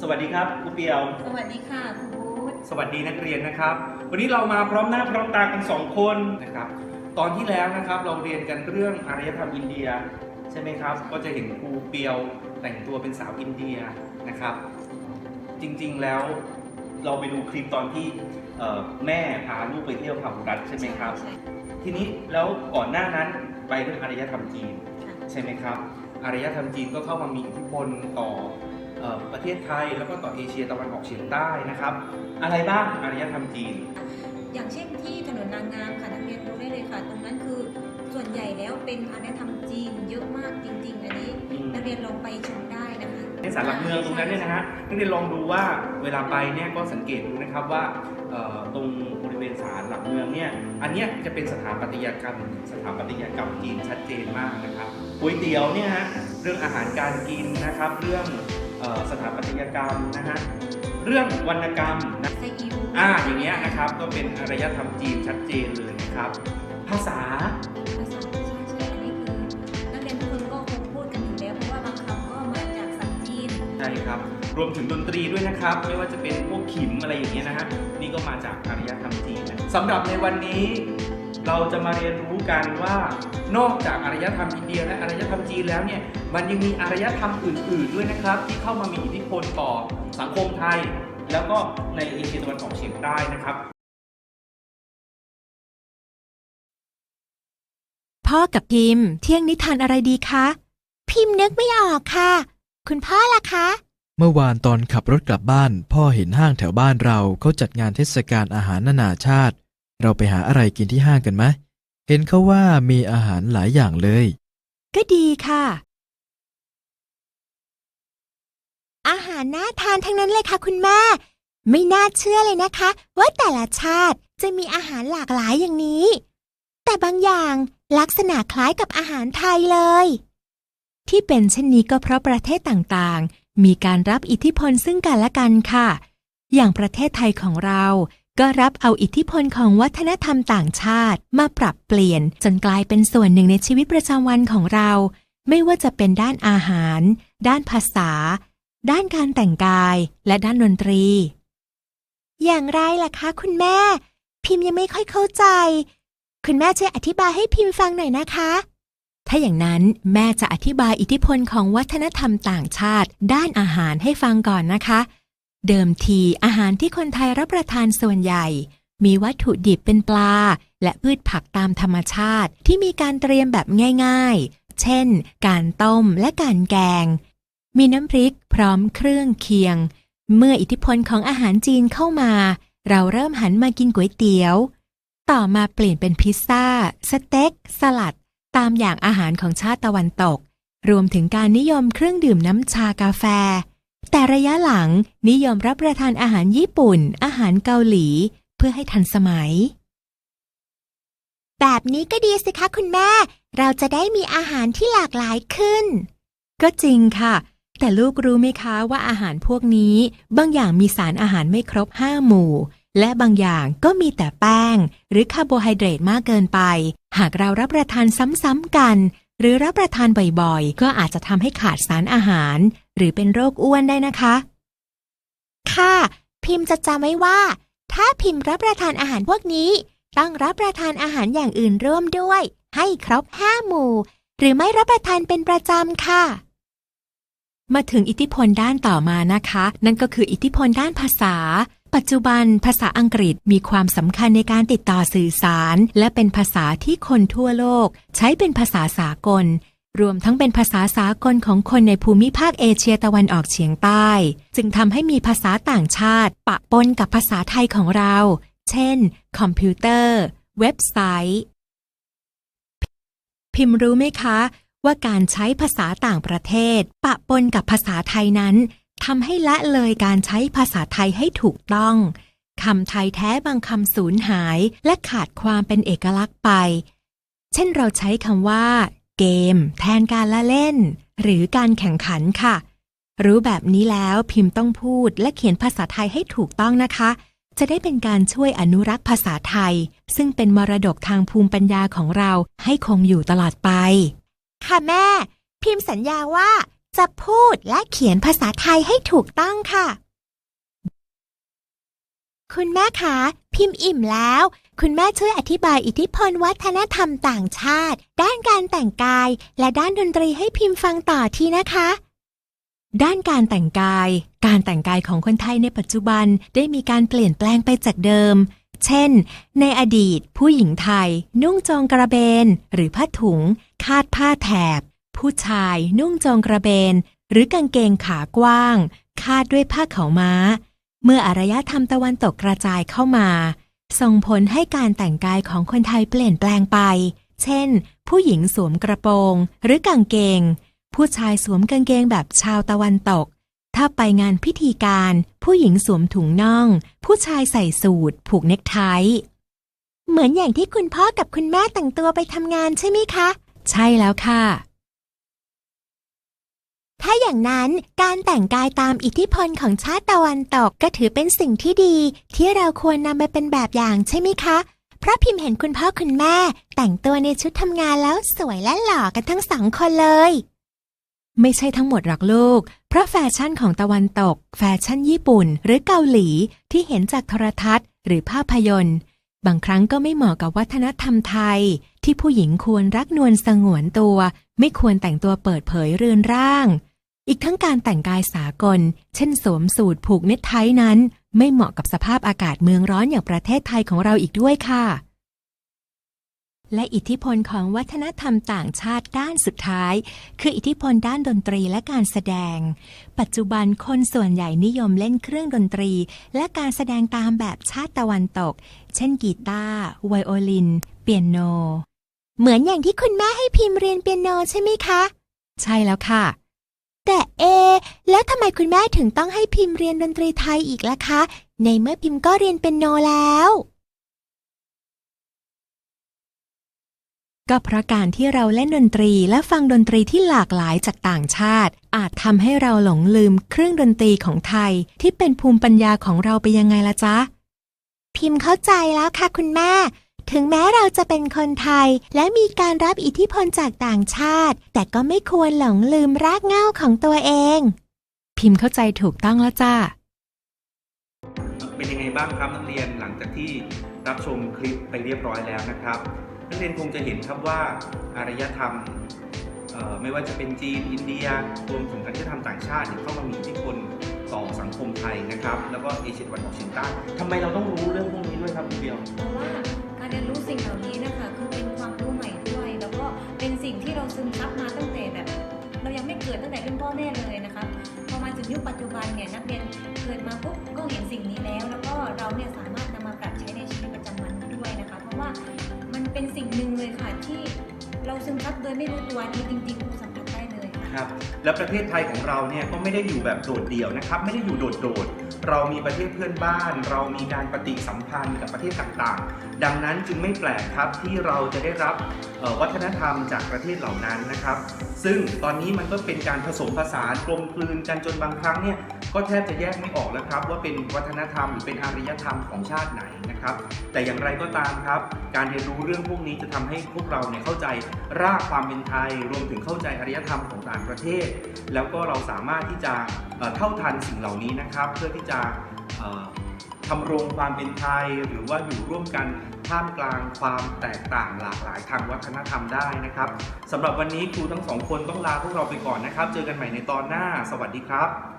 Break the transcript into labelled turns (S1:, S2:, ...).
S1: สวัสดีครับครูเปียว
S2: สวัสดีค่ะคุณบูธ
S1: สวัสดีนักเรียนนะครับ วันนี้เรามาพร้อมหน้าพร้อมตากันสองคนนะครับ ตอนที่แล้วนะครับเราเรียนกันเรื่องอารยธรรมอินเดียใช่ไหมครับ ก็จะเห็นครูเปียวแต่งตัวเป็นสาวอินเดียนะครับ จริงๆแล้วเราไปดูคลิปตอนที่เอ่อแม่พาลูกไปเที่ยวพาหุรัตใช่ไหมครับ
S2: ใช่
S1: ทีนี้แล้วก่อนหน้านั้นไปเรื่องอารยธรรมจีน
S2: ค่ะ
S1: ใช่ไหมครับ อารยธรรมจีนก็เข้ามามีอิทธิพลต่อเอ่อ ประเทศไทยแล้วก็ต่อเอเชียตะวันออกเฉียงใต้นะครับ อะไรบ้างอารยธรรมจีน
S2: อย่างเช่นที่ถนนนางงามค่ะนักเรียนรู้ได้เลยค่ะ ตรงนั้นคือส่วนใหญ่แล้วเป็นอารยธรรมจีนเยอะมากจริง ๆ อันนี้
S1: อืม
S2: นักเรียนลองไปชมได้นะคะ
S1: ในสารหลักเมืองตรงนั้นเนี่ยนะฮะนักเรียนลองดูว่าเวลาไปเนี่ยก็สังเกตดูนะครับว่าเอ่อตรงบริเวณศาลหลักเมืองเนี่ยอันเนี้ยจะเป็นสถาปัตยกรรม สถาปัตยกรรมจีนชัดเจนมากนะครับก๋วยเตี๋ยวเนี่ยฮะเรื่องอาหารการกินนะครับเรื่องเอ่อ สถาปัตยกรรมนะฮะเรื่องวรรณกรรมนะ
S2: ไซอิว
S1: อ่าอย่างเงี้ยนะครับก็เป็นอารยธรรมจีนชัดเจนเลยนะครับ ภาษา
S2: ภาษาใช่ใช่อันนี้คือนักเรียนทุกคนก็คงพูดกันอยู่แล้วเพราะว่าบางคำก็มาจากสันจีน
S1: ใช่ครับรวมถึงดนตรีด้วยนะครับ ไม่ว่าจะเป็นพวกขิมอะไรอย่างเงี้ยนะฮะนี่ก็มาจากอารยธรรมจีนนะสำหรับในวันนี้ เราจะมาเรียนรู้กันว่านอกจากอารยธรรมอินเดียและอารยธรรมจีนแล้วเนี่ยมันยังมีอารยธรรมอื่น ๆ ด้วยนะครับ ที่เข้ามามีอิทธิพลต่อสังคมไทย แล้วก็ในเอเชียตะวันออกเฉียงใต้นะครับ
S3: พ่อกับพิมพ์ เที่ยงนิทานอะไรดีคะ พิมพ์นึกไม่ออกค่ะ คุณพ่อล่ะคะ
S4: เมื่อวานตอนขับรถกลับบ้าน พ่อเห็นห้างแถวบ้านเราเขาจัดงานเทศกาลอาหารนานาชาติ เราไปหาอะไรกินที่ห้างกันไหมเห็นเขาว่ามีอาหารหลายอย่างเลย
S3: ก็ดีค่ะ อาหารน่าทานทั้งนั้นเลยค่ะคุณแม่ ไม่น่าเชื่อเลยนะคะ ว่าแต่ละชาติจะมีอาหารหลากหลายอย่างนี้ แต่บางอย่างลักษณะคล้ายกับอาหารไทยเลย ที่เป็นเช่นนี้ก็เพราะประเทศต่างๆ มีการรับอิทธิพลซึ่งกันและกันค่ะ อย่างประเทศไทยของเรา ก็รับเอาอิทธิพลของวัฒนธรรมต่างชาติมาปรับเปลี่ยน จนกลายเป็นส่วนหนึ่งในชีวิตประจำวันของเรา ไม่ว่าจะเป็นด้านอาหาร ด้านภาษา ด้านการแต่งกาย และด้านดนตรี อย่างไรล่ะคะ คุณแม่ พิมพ์ยังไม่ค่อยเข้าใจ คุณแม่ช่วยอธิบายให้พิมพ์ฟังหน่อยนะคะ ถ้าอย่างนั้นแม่จะอธิบายอิทธิพลของวัฒนธรรมต่างชาติ ด้านอาหารให้ฟังก่อนนะคะ เดิมทีอาหารที่คนไทยรับประทานส่วนใหญ่ มีวัตถุดิบเป็นปลา และพืชผักตามธรรมชาติที่มีการเตรียมแบบง่ายๆ เช่น การต้มและการแกง มีน้ำพริกพร้อมเครื่องเคียง เมื่ออิทธิพลของอาหารจีนเข้ามา เราเริ่มหันมากินก๋วยเตี๋ยว ต่อมาเปลี่ยนเป็นพิซซ่า สเต็ก สลัด ตามอย่างอาหารของชาติตะวันตก รวมถึงการนิยมเครื่องดื่มน้ำชากาแฟ แต่ระยะหลังนิยมรับประทานอาหารญี่ปุ่น อาหารเกาหลี เพื่อให้ทันสมัย แบบนี้ก็ดีสิคะคุณแม่ เราจะได้มีอาหารที่หลากหลายขึ้น ก็จริงค่ะ แต่ลูกรู้ไหมคะว่าอาหารพวกนี้ บางอย่างมีสารอาหารไม่ครบห้าหมู่ และบางอย่างก็มีแต่แป้ง หรือคาร์โบไฮเดรตมากเกินไป หากเรารับประทานซ้ำๆกัน หรือรับประทานบ่อยๆ ก็อาจจะทำให้ขาดสารอาหาร หรือเป็นโรคอ้วนได้นะคะ ค่ะ พิมพ์จะจำไว้ว่า ถ้าพิมพ์รับประทานอาหารพวกนี้ ต้องรับประทานอาหารอย่างอื่นร่วมด้วย ให้ครบห้าหมู่ หรือไม่รับประทานเป็นประจำค่ะ มาถึงอิทธิพลด้านต่อมานะคะ นั่นก็คืออิทธิพลด้านภาษาปัจจุบันภาษาอังกฤษมีความสำคัญในการติดต่อสื่อสาร และเป็นภาษาที่คนทั่วโลก ใช้เป็นภาษาสากล รวมทั้งเป็นภาษาสากลของคนในภูมิภาคเอเชียตะวันออกเฉียงใต้ จึงทำให้มีภาษาต่างชาติ ปะปนกับภาษาไทยของเรา เช่น คอมพิวเตอร์ เว็บไซต์ พิมพ์รู้ไหมคะ ว่าการใช้ภาษาต่างประเทศ ปะปนกับภาษาไทยนั้นทำให้ละเลยการใช้ภาษาไทยให้ถูกต้องคำไทยแท้บางคำสูญหาย และขาดความเป็นเอกลักษณ์ไป เช่นเราใช้คำว่า เกม แทนการละเล่น หรือการแข่งขันค่ะ รู้แบบนี้แล้วพิมพ์ต้องพูดและเขียนภาษาไทยให้ถูกต้องนะคะ จะได้เป็นการช่วยอนุรักษ์ภาษาไทย ซึ่งเป็นมรดกทางภูมิปัญญาของเราให้คงอยู่ตลอดไป ค่ะแม่ พิมพ์สัญญาว่าจะพูดและเขียนภาษาไทยให้ถูกต้องค่ะ คุณแม่คะพิมพ์อิ่มแล้ว คุณแม่ช่วยอธิบายอิทธิพลวัฒนธรรมต่างชาติ ด้านการแต่งกาย และด้านดนตรีให้พิมพ์ฟังต่อทีนะคะ ด้านการแต่งกาย การแต่งกายของคนไทยในปัจจุบันได้มีการเปลี่ยนแปลงไปจากเดิม เช่น ในอดีต ผู้หญิงไทย นุ่งโจงกระเบน หรือผ้าถุง คาดผ้าแถบ ผู้ชาย นุ่งโจงกระเบน หรือกางเกงขากว้าง คาดด้วยผ้าขาวม้า เมื่ออารยธรรมตะวันตกกระจายเข้ามา ส่งผลให้การแต่งกายของคนไทยเปลี่ยนแปลงไป เช่น ผู้หญิงสวมกระโปรง หรือกางเกง ผู้ชายสวมกางเกงแบบชาวตะวันตก ถ้าไปงานพิธีการ ผู้หญิงสวมถุงน่อง ผู้ชายใส่สูทผูกเนคไท เหมือนอย่างที่คุณพ่อกับคุณแม่แต่งตัวไปทำงานใช่ไหมคะ ใช่แล้วค่ะ ถ้าอย่างนั้นการแต่งกายตามอิทธิพลของชาติตะวันตกก็ถือเป็นสิ่งที่ดี ที่เราควรนำไปเป็นแบบอย่างใช่ไหมคะ เพราะพิมพ์เห็นคุณพ่อคุณแม่ แต่งตัวในชุดทำงานแล้วสวยและหล่อกันทั้งสองคนเลย ไม่ใช่ทั้งหมดหรอกลูก เพราะแฟชั่นของตะวันตก แฟชั่นญี่ปุ่น หรือเกาหลีที่เห็นจากโทรทัศน์ หรือภาพยนตร์ บางครั้งก็ไม่เหมาะกับวัฒนธรรมไทย ที่ผู้หญิงควรรักนวลสงวนตัว ไม่ควรแต่งตัวเปิดเผยเรือนร่าง อีกทั้งการแต่งกายสากล เช่นสวมสูทผูกเน็ตไทนั้น ไม่เหมาะกับสภาพอากาศเมืองร้อนอย่างประเทศไทยของเราอีกด้วยค่ะ และอิทธิพลของวัฒนธรรมต่างชาติด้านสุดท้าย คืออิทธิพลด้านดนตรีและการแสดง ปัจจุบันคนส่วนใหญ่นิยมเล่นเครื่องดนตรี และการแสดงตามแบบชาติตะวันตก เช่นกีตาร์ไวโอลิน เปียโน เหมือนอย่างที่คุณแม่ให้พิมพ์เรียนเปียโนใช่ไหมคะ ใช่แล้วค่ะ แต่เอ แล้วทำไมคุณแม่ถึงต้องให้พิมพ์เรียนดนตรีไทยอีกล่ะคะ ในเมื่อพิมพ์ก็เรียนเปียโนแล้ว ก็เพราะการที่เราเล่นดนตรีและฟังดนตรีที่หลากหลายจากต่างชาติ อาจทำให้เราหลงลืมเครื่องดนตรีของไทย ที่เป็นภูมิปัญญาของเราไปยังไงล่ะจ๊ะ พิมพ์เข้าใจแล้วค่ะคุณแม่ ถึงแม้เราจะเป็นคนไทย และมีการรับอิทธิพลจากต่างชาติ แต่ก็ไม่ควรหลงลืมรากเหง้าของตัวเอง พิมพ์เข้าใจถูกต้องแล้วจ้า
S1: เป็นยังไงบ้างครับนักเรียนหลังจากที่รับชมคลิปไปเรียบร้อยแล้วนะครับนักเรียนคงจะเห็นครับว่าอารยธรรมไม่ว่าจะเป็นจีนอินเดียรวมถึงอารยธรรมต่างชาติเข้ามามีอิทธิพลต่อสังคมไทยนะครับ แล้วก็เอเชียตะวันออกเฉียงใต้ทำไมเราต้องรู้เรื่องพวกนี้ด้วยครับคุณเดียว
S2: เพราะว่า เรียนรู้สิ่งเหล่านี้นะคะคือเป็นความรู้ใหม่ด้วย แล้วก็เป็นสิ่งที่เราซึมซับมาตั้งแต่แบบ เรายังไม่เกิดตั้งแต่รุ่นพ่อแม่เลยนะคะพอมาถึงยุคปัจจุบันเนี่ยนักเรียนเกิดมาปุ๊บก็เห็นสิ่งนี้แล้ว แล้วก็เราเนี่ยสามารถนำมาปรับใช้ในชีวิตประจำวันด้วยนะคะ เพราะว่ามันเป็นสิ่งหนึ่งเลยค่ะที่เราซึมซับโดยไม่รู้ตัวนี่จริงๆครูสัมผัสได้เลยค
S1: รับและประเทศไทยของเราเนี่ยก็ไม่ได้อยู่แบบโดดเดี่ยวนะครับ ไม่ได้อยู่โดดโดดๆ เรามีประเทศเพื่อนบ้าน เรามีการปฏิสัมพันธ์กับประเทศต่างๆ ดังนั้นจึงไม่แปลกครับที่เราจะได้รับวัฒนธรรมจากประเทศเหล่านั้นนะครับ ซึ่งตอนนี้มันก็เป็นการผสมผสานกลมกลืนกันจนบางครั้งเนี่ย ก็แทบจะแยกไม่ออกแล้วครับ ว่าเป็นวัฒนธรรมหรือเป็นอารยธรรมของชาติไหนนะครับ แต่อย่างไรก็ตามครับ การเรียนรู้เรื่องพวกนี้จะทำให้พวกเราเนี่ยเข้าใจรากความเป็นไทย รวมถึงเข้าใจอารยธรรมของต่างประเทศ แล้วก็เราสามารถที่จะเท่าทันสิ่งเหล่านี้นะครับ เพื่อที่จะทำรงความเป็นไทยหรือว่าอยู่ร่วมกันท่ามกลางความแตกต่างหลากหลายทางวัฒนธรรมได้นะครับสำหรับวันนี้ครูทั้งสองคนต้องลาพวกเราไปก่อนนะครับ เจอกันใหม่ในตอนหน้า สวัสดีครับ